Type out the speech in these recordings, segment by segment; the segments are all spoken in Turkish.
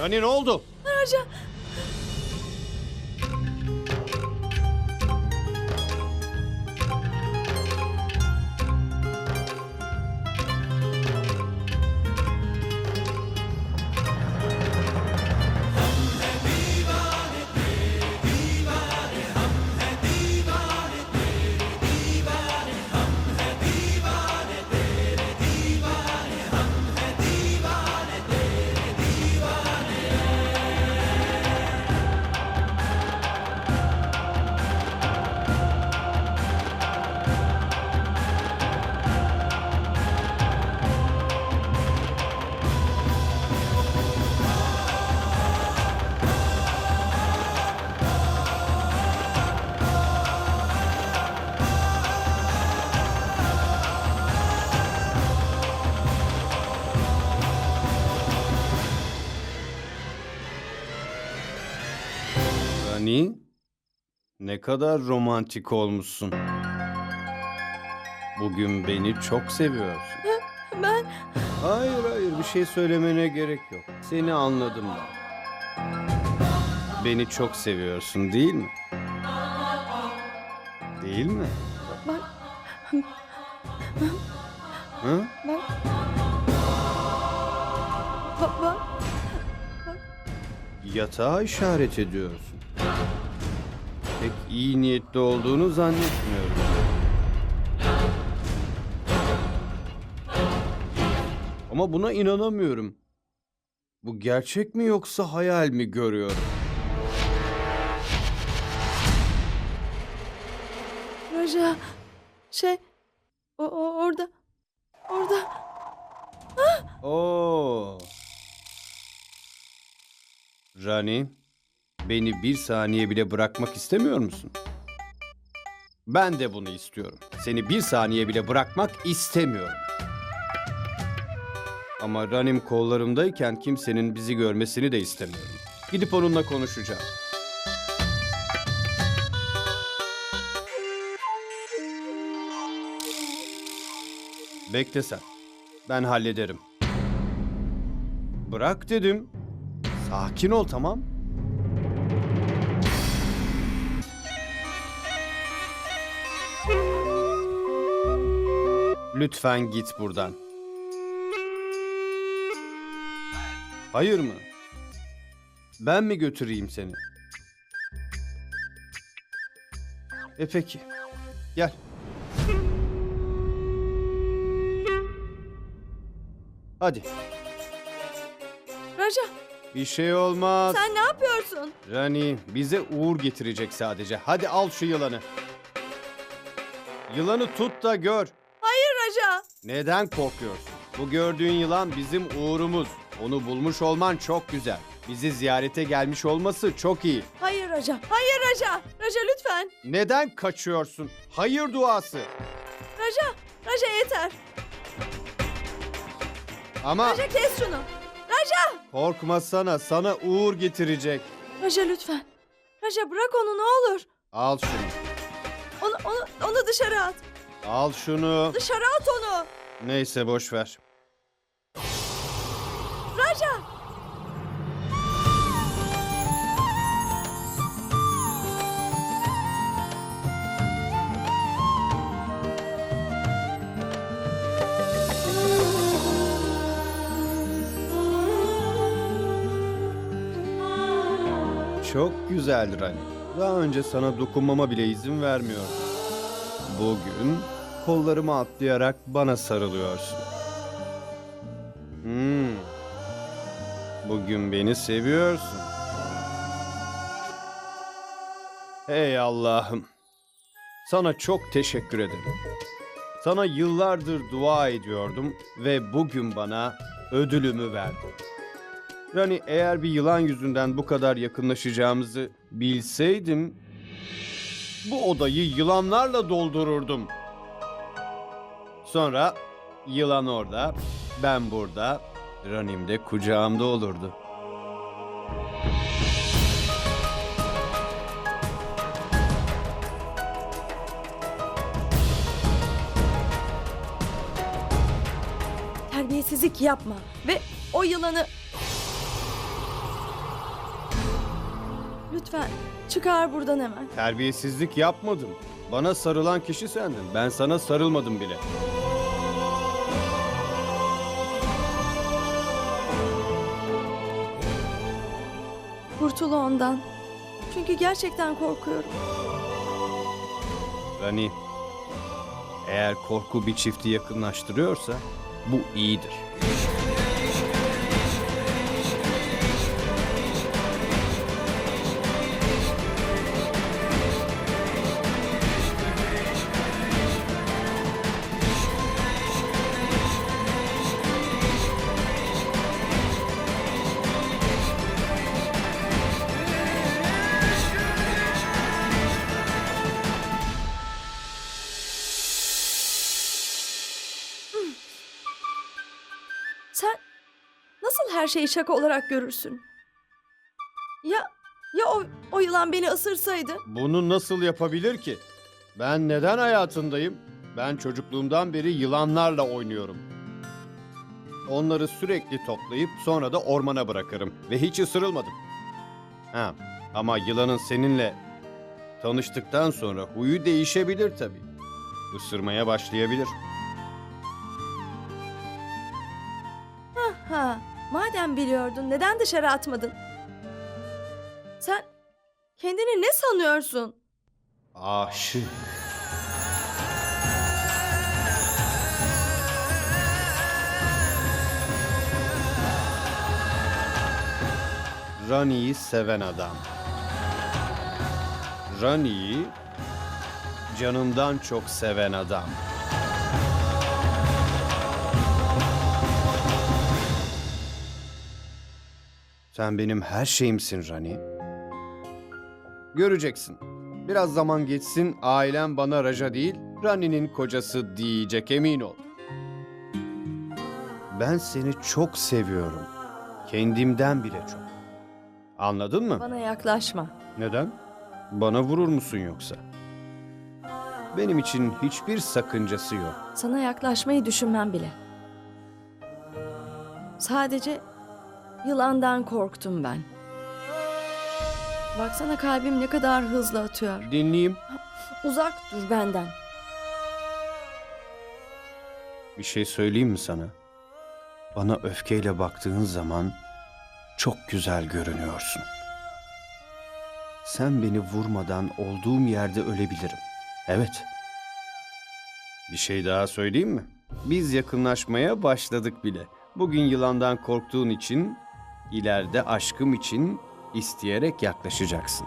Rani ne oldu? Raja. Ne kadar romantik olmuşsun. Bugün beni çok seviyorsun. Ben Hayır hayır bir şey söylemene gerek yok. Seni anladım ben. Beni çok seviyorsun değil mi? Değil mi? bak Hı? Bak bak. Yatağa işaret ediyorsun. İyi niyetli olduğunu zannetmiyorum. Ama buna inanamıyorum. Bu gerçek mi yoksa hayal mi görüyorum? Raja. Şey. O, o orada. Orada. Oo. Rani, beni bir saniye bile bırakmak istemiyor musun? Ben de bunu istiyorum. Seni bir saniye bile bırakmak istemiyorum. Ama Ranim kollarımdayken kimsenin bizi görmesini de istemiyorum. Gidip onunla konuşacağım. Bekle sen. Ben hallederim. Bırak dedim. Sakin ol tamam. Lütfen git buradan. Hayır mı? Ben mi götüreyim seni? E peki. Gel. Hadi. Raja Bir şey olmaz. sen ne yapıyorsun? Rani bize uğur getirecek sadece. Hadi al şu yılanı. Yılanı tut da gör. Neden korkuyorsun? Bu gördüğün yılan bizim uğurumuz. Onu bulmuş olman çok güzel. Bizi ziyarete gelmiş olması çok iyi. Hayır Raja. Hayır Raja. Raja lütfen. Neden kaçıyorsun? Hayır duası. Raja. Raja yeter. Ama Raja kes şunu. Raja. korkmasana sana uğur getirecek. Raja lütfen. Raja bırak onu ne olur. Al şunu. Onu, onu, onu dışarı at. Al şunu. Dışarı at onu. Neyse boş ver. Raja. Çok güzeldir hani. Daha önce sana dokunmama bile izin vermiyordum. Bugün kollarımı atlayarak bana sarılıyorsun. Hmm. Bugün beni seviyorsun. Hey Allah'ım. Sana çok teşekkür ederim. Sana yıllardır dua ediyordum ve bugün bana ödülümü verdin. Rani eğer bir yılan yüzünden bu kadar yakınlaşacağımızı bilseydim bu odayı yılanlarla doldururdum. Sonra yılan orada, ben burada, Rani'm de kucağımda olurdu. Terbiyesizlik yapma. Ve o yılanı Lütfen çıkar buradan hemen. Terbiyesizlik yapmadım. Bana sarılan kişi sendin. Ben sana sarılmadım bile. Kurtul ondan. Çünkü gerçekten korkuyorum. Rani, eğer korku bir çifti yakınlaştırıyorsa bu iyidir. Nasıl her şeyi şaka olarak görürsün? Ya ya o, o yılan beni ısırsaydı? Bunu nasıl yapabilir ki? Ben neden hayatındayım? Ben çocukluğumdan beri yılanlarla oynuyorum. Onları sürekli toplayıp sonra da ormana bırakırım ve hiç ısırılmadım. Ha, ama yılanın seninle tanıştıktan sonra huyu değişebilir tabii. Isırmaya başlayabilir. Ha, madem biliyordun neden dışarı atmadın? Sen kendini ne sanıyorsun? Aşık. Rani'yi seven adam. Rani'yi canından çok seven adam. Sen benim her şeyimsin Rani. Göreceksin. Biraz zaman geçsin ailem bana Raja değil, Rani'nin kocası diyecek emin ol. Ben seni çok seviyorum. Kendimden bile çok. Anladın mı? Bana yaklaşma. Neden? Bana vurur musun yoksa? Benim için hiçbir sakıncası yok. Sana yaklaşmayı düşünmem bile. Sadece yılandan korktum ben. Baksana kalbim ne kadar hızlı atıyor. Dinleyeyim. Uzak dur benden. Bir şey söyleyeyim mi sana? Bana öfkeyle baktığın zaman çok güzel görünüyorsun. Sen beni vurmadan olduğum yerde ölebilirim. Evet. Bir şey daha söyleyeyim mi? Biz yakınlaşmaya başladık bile. Bugün yılandan korktuğun için, ileride aşkım için isteyerek yaklaşacaksın.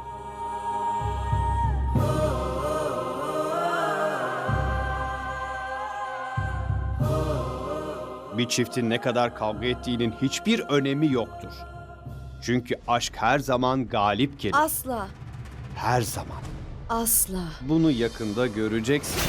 Bir çiftin ne kadar kavga ettiğinin hiçbir önemi yoktur. Çünkü aşk her zaman galip gelir. Asla, Her zaman. asla. Bunu yakında göreceksin.